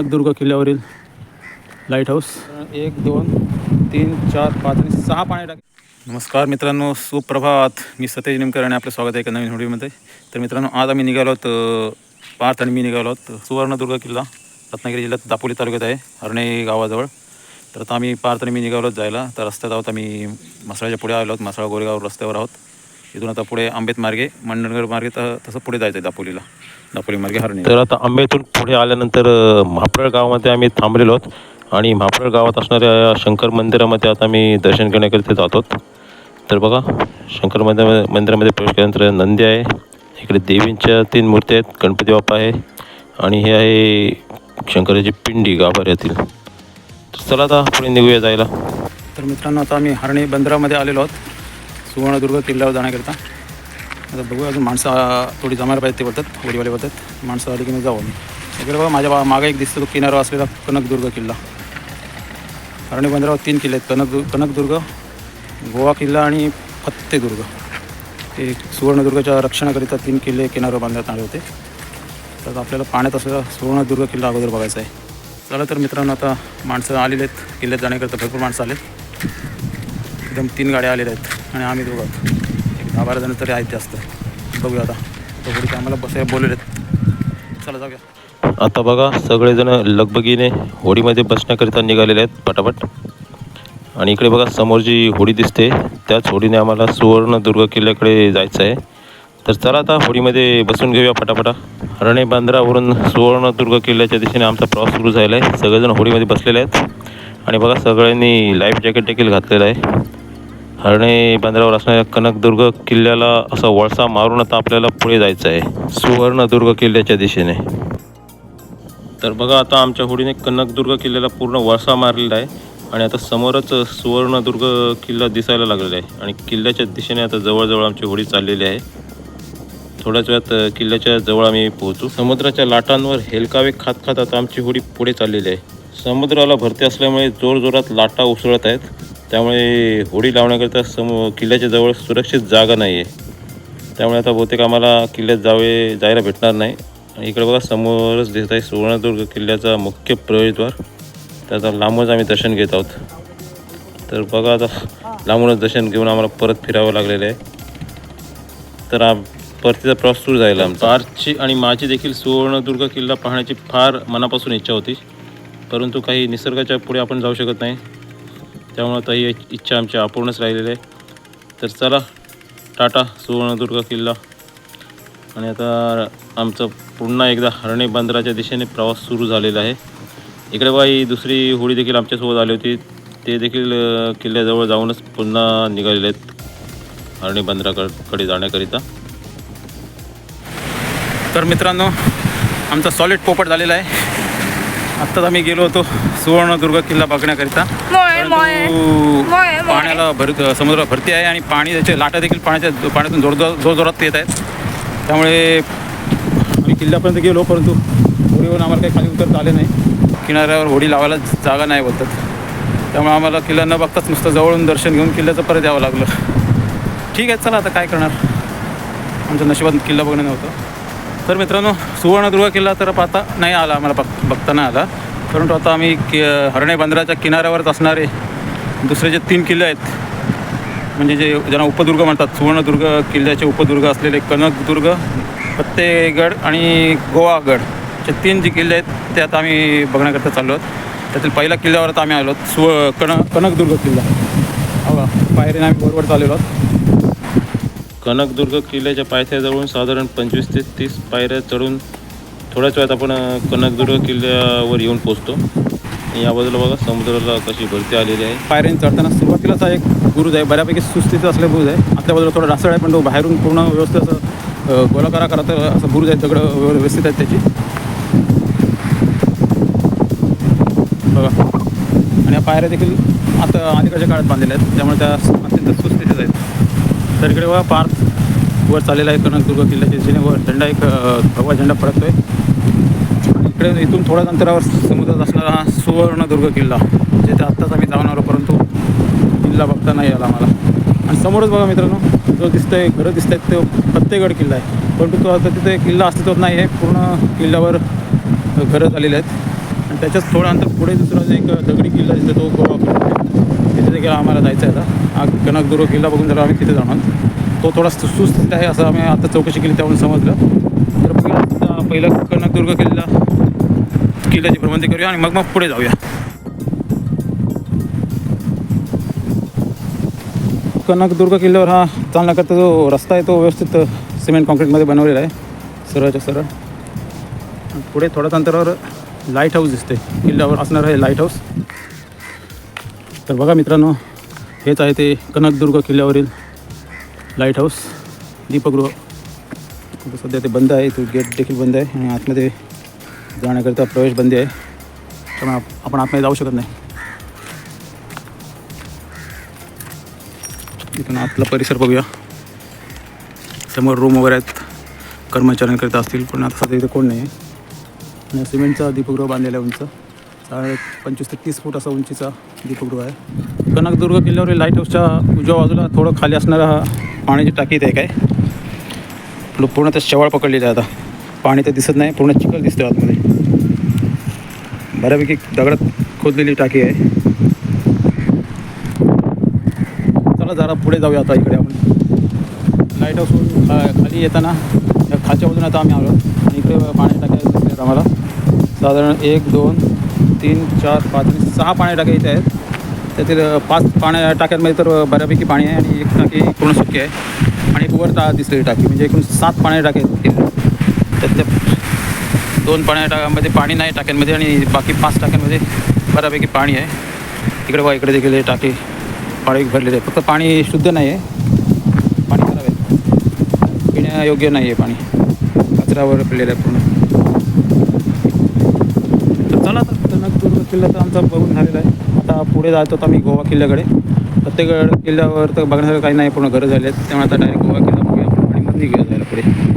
कनकदुर्ग किल्ल्यावरील light house एक दोन तीन चार पाच आणि सहा पाणी टाके नमस्कार मित्रांनो सुप्रभात. मी सतेज निमकर आणि आपलं स्वागत आहे एका नवीन व्हिडिओमध्ये. तर मित्रांनो आज आम्ही निघालो आहोत पार्थ आणि मी निघालो आहोत सुवर्णदुर्ग किल्ला रत्नागिरी जिल्ह्यात दापोली तालुक्यात आहे हरणे गावाजवळ. तर आता आम्ही पार्थ आणि मी निघालो आहोत जायला. तर रस्त्यात आहोत आम्ही मसाळ्याच्या पुढे आलो आहोत मसाळा गोरेगाव रस्त्यावर आहोत. इथून आता पुढे आंबेत मार्गे मंडणगड मार्गे तर तसं पुढे जायचं आहे दापोलीला. दापोली मार्गे हरणे. तर आता आंबेतून पुढे आल्यानंतर म्हापळ गावामध्ये आम्ही थांबलेलो आहोत. आणि म्हापळ गावात असणाऱ्या शंकर मंदिरामध्ये आता आम्ही दर्शन करण्याकरिता जातो तर बघा शंकर मंदिर मंदिरामध्ये प्रवेश केल्यानंतर नंदी आहे इकडे देवींच्या तीन मूर्ती आहेत गणपती बाप्पा आहे आणि हे आहे शंकराची पिंडी गाभाऱ्यातील. तर चला आता पुढे निघूया जायला. तर मित्रांनो आता आम्ही हरणी बंदरामध्ये आलेलो आहोत. सुवर्णदुर्ग किल्ल्यावर जाण्याकरिता. आता बघूया अजून माणसं थोडी जमायला पाहिजे ते बोलतात वडीवाले बोलतात माणसं आली की मी जाऊ आम्ही. इकडे बघा माझ्या बा- मागे एक दिसतो तो किनारा असलेला कनकदुर्ग किल्ला. हरणी बंदरावर तीन किल्ले आहेत कनक कनकदुर्ग गोवा किल्ला आणि फत्तेदुर्ग. हे सुवर्णदुर्गच्या रक्षणाकरिता तीन किल्ले किनारा बांधण्यात आले होते. तर आपल्याला पाण्यात असलेला सुवर्णदुर्ग किल्ला अगोदर बघायचा आहे. चला तर मित्रांनो आता माणसं आलेले आहेत किल्ल्यात जाण्याकरिता भरपूर माणसं आलेत. एकदम तीन गाड्या आलेल्या आहेत आणि आम्ही दोघं. एक दहा बारा जण तरी आहेत जास्त. बघूया आता. तो आम्हाला बसायला बोलले आहेत. चला जाऊया. आता बघा सगळेजण लगबगीने होडीमध्ये बसण्याकरिता निघालेले आहेत पटापट. आणि इकडे बघा समोर जी होडी दिसते त्याच होडीने आम्हाला सुवर्णदुर्ग किल्ल्याकडे जायचं आहे. तर चला आता होडीमध्ये बसून घेऊया पटापटा. रणे बांद्रावरून सुवर्णदुर्ग किल्ल्याच्या दिशेने आमचा प्रवास सुरू झाला आहे. सगळेजण होडीमध्ये बसलेले आहेत. आणि बघा सगळ्यांनी लाईफ जॅकेट देखील घातलेलं आहे. हरणे बंदरावर असणाऱ्या कनकदुर्ग किल्ल्याला असा वळसा मारून आता आपल्याला पुढे जायचं आहे. सुवर्णदुर्ग किल्ल्याच्या दिशेने. तर बघा आता आमच्या होडीने कनकदुर्ग किल्ल्याला पूर्ण वळसा मारलेला आहे. आणि आता समोरच सुवर्णदुर्ग किल्ला दिसायला लागलेला आहे. आणि किल्ल्याच्या दिशेने आता जवळजवळ आमची होडी चाललेली आहे. थोड्याच वेळात किल्ल्याच्या जवळ आम्ही पोहोचू. समुद्राच्या लाटांवर हेलकावे खात खात आता आमची होडी पुढे चाललेली आहे. समुद्राला भरती असल्यामुळे जोरजोरात लाटा उसळत आहेत. त्यामुळे होडी लावण्याकरिता सम किल्ल्याच्या जवळ सुरक्षित जागा नाही आहे त्यामुळे आता बहुतेक आम्हाला किल्ल्यात जावे जायला भेटणार नाही. इकडे बघा समोरच दिसत आहे सुवर्णदुर्ग किल्ल्याचा मुख्य प्रवेशद्वार. त्याचा लांबच आम्ही दर्शन घेत आहोत. तर बघा आता लांबूनच दर्शन घेऊन आम्हाला परत फिरावं लागलेलं आहे. तर परतीचा प्रवास सुरू झाला आमचा. आणि माझी देखील सुवर्णदुर्ग किल्ला पाहण्याची फार मनापासून इच्छा होती. परंतु काही निसर्गाच्या पुढे आपण जाऊ शकत नाही. त्यामुळं आता ही इच्छा आमची अपूर्णच राहिलेली आहे. तर चला टाटा सुवर्णदुर्ग किल्ला. आणि आता आमचं पुन्हा एकदा हरणे बंदराच्या दिशेने प्रवास सुरू झालेला आहे. इकडे बाई ही दुसरी होळी देखील आमच्यासोबत आली होती. ते देखील किल्ल्याजवळ जाऊनच पुन्हा निघालेले आहेत. हरणे बंदराकडे जाण्याकरिता. तर मित्रांनो आमचा सॉलिड पोपट झालेला आहे. आत्ताच आम्ही गेलो होतो सुवर्णदुर्ग किल्ला बघण्याकरिता. पाण्याला भर समुद्र भरती आहे आणि पाणी त्याचे लाटा देखील पाण्याच्या पाण्यातून जोरदार जोरजोरात येत आहेत. त्यामुळे आम्ही किल्ल्यापर्यंत गेलो परंतु होडीवरून आम्हाला काही खाली उतरता आले नाही. किनाऱ्यावर होडी लावायला जागा नाही बोलतात. त्यामुळे आम्हाला किल्ला न बघताच नुसतं जवळून दर्शन घेऊन किल्ल्याचं परत यावं लागलं. ठीक आहे चला आता काय करणार? आमच्या नशिबात किल्ला बघणं नव्हतं. तर मित्रांनो सुवर्णदुर्ग किल्ला तर पाहता नाही आला आम्हाला बघ बघता नाही आला. परंतु आता आम्ही कि हरणे बंदराच्या किनाऱ्यावरच असणारे दुसरे जे तीन किल्ले आहेत म्हणजे जे ज्यांना उपदुर्ग म्हणतात सुवर्णदुर्ग किल्ल्याचे उपदुर्ग असलेले कनकदुर्ग फत्तेगड आणि गोवागड जे तीन जे किल्ले आहेत ते आता आम्ही बघण्याकरता चाललो आहोत. त्यातील पहिल्या किल्ल्यावर आता आम्ही आलो आहोत सुव कण कनकदुर्ग किल्ला. हो हवा पायरीने आम्ही बरोबर चाललेलो आहोत. कनकदुर्ग किल्ल्याच्या पायथ्याजवळून साधारण पंचवीस ते तीस पायऱ्या चढून थोड्याच वेळात आपण कनकदुर्ग किल्ल्यावर येऊन पोचतो आणि या बाजूला बघा समुद्राला कशी भरती आलेली आहे. पायऱ्याने चढताना सुरुवातीलाच एक बुरुज आहे बऱ्यापैकी सुस्थितीत असले बुरुज आहे. आतल्या बाजूला थोडा रासळ आहे पण तो बाहेरून पूर्ण व्यवस्थित असं गोलाकारा करत असं बुरुज आहे दगडं व्यव- व्यवस्थित आहेत त्याची. बघा. आणि या पायऱ्या देखील आता अलीकडच्या काळात बांधलेल्या आहेत त्यामुळे त्या अत्यंत सुस्थितीत आहेत. तर इकडे बघा पार्थ वर चाललेला आहे कनकदुर्ग किल्ल्याच्या दिशेने. वर झेंडा एक भगवा झेंडा आणि इकडे इथून थोड्याच अंतरावर समुद्रात असणारा हा सुवर्णदुर्ग किल्ला जिथे आत्ताच आम्ही जाऊन आलो परंतु किल्ला बघता नाही आला आम्हाला. आणि समोरच बघा मित्रांनो जो दिसतंय घरं दिसत आहेत तो फत्तेगड किल्ला आहे. परंतु तो आता तिथे किल्ला अस्तित्वात नाही आहे पूर्ण किल्ल्यावर घरं झालेली आहेत. आणि त्याच्याच थोडं अंतर पुढे दुसरा जो एक दगडी किल्ला दिसतो तो गोवा देखील आम्हाला जायचं आहे आता. कनकदुर्ग किल्ला बघून जरा आम्ही तिथे जाणार. तो थोडा सुस्थित आहे असं आम्ही आता चौकशी केली त्यावरून समजलं. तर पहिला पहिला पहिलं कनकदुर्ग किल्ला किल्ल्याची भ्रमंती करूया आणि मग मग पुढे जाऊया. कनकदुर्ग किल्ल्यावर हा चालण्याकरता जो रस्ता आहे तो व्यवस्थित सिमेंट कॉन्क्रीटमध्ये बनवलेला आहे. सरळच्या सरळ. पुढे थोड्याच अंतरावर लाइट हाऊस दिसते. किल्ल्यावर असणार आहे लाइट हाऊस तर बघा मित्रांनो हेच आहे ते कनकदुर्ग किल्ल्यावरील लाइट हाऊस दीपगृह सध्या ते बंद आहे तो गेट देखील बंद आहे आणि आतमध्ये जाण्याकरिता प्रवेश बंदी आहे. त्यामुळे आपण आतमध्ये जाऊ शकत नाही. इथून आतला परिसर बघूया. समोर रूम वगैरे आहेत. कर्मचाऱ्यांकरिता असतील पण आता सध्या इथे कोण नाही आहे सिमेंटचा दीपगृह बांधलेला आहे उंच. पंचवीस ते तीस फूट असा उंचीचा दीपगृह आहे. कनकदुर्ग किल्ल्यावरील लाइट हाऊसच्या उजव्या बाजूला थोडं खाली असणारा हा पाण्याची टाकी ते आहे. काय पूर्ण ते शेवाळ पकडलेलं आहे आता. पाणी तर दिसत नाही पूर्ण चिखल दिसतो आतमध्ये. बऱ्यापैकी दगडात खोदलेली टाकी आहे. चला जरा पुढे जाऊया आता इकडे आपण. लाइट हाऊसवरून खा खाली येताना खालच्या बाजूने आता आम्ही आलो. आणि इकडे पाण्याची टाकी आम्हाला. साधारण एक दोन तीन चार पाच आणि सहा पाण्या टाक्या इथे आहेत. त्यातील पाच पाण्या टाक्यांमध्ये तर बऱ्यापैकी पाणी आहे आणि एक टाकी पूर्ण सुकी आहे. आणि एक वर टा दिसलेली टाकी म्हणजे एकूण सात पाण्या टाक्या आहेत. दोन पाण्या टाक्यांमध्ये पाणी नाही टाक्यांमध्ये आणि बाकी पाच टाक्यांमध्ये बऱ्यापैकी पाणी आहे. इकडे बघा इकडे देखील हे टाकी पाणी भरलेले आहे फक्त पाणी शुद्ध नाही आहे. पाणी खराब आहे. पिण्यायोग्य नाही आहे पाणी. कचऱ्यावर पडलेलं आहे पूर्ण तर चला तर कनकदुर्ग किल्ला तर आमचा बघून झालेला आहे. आता पुढे जातो आता आम्ही गोवा किल्ल्याकडे. प्रत्येक किल्ल्यावर तर बघण्यासारखं काही नाही पूर्ण घरं झाली आहेत. त्यामुळे आता डायरेक्ट गोवा किल्ला बघूया. आणि मग निघूया जायला पुढे.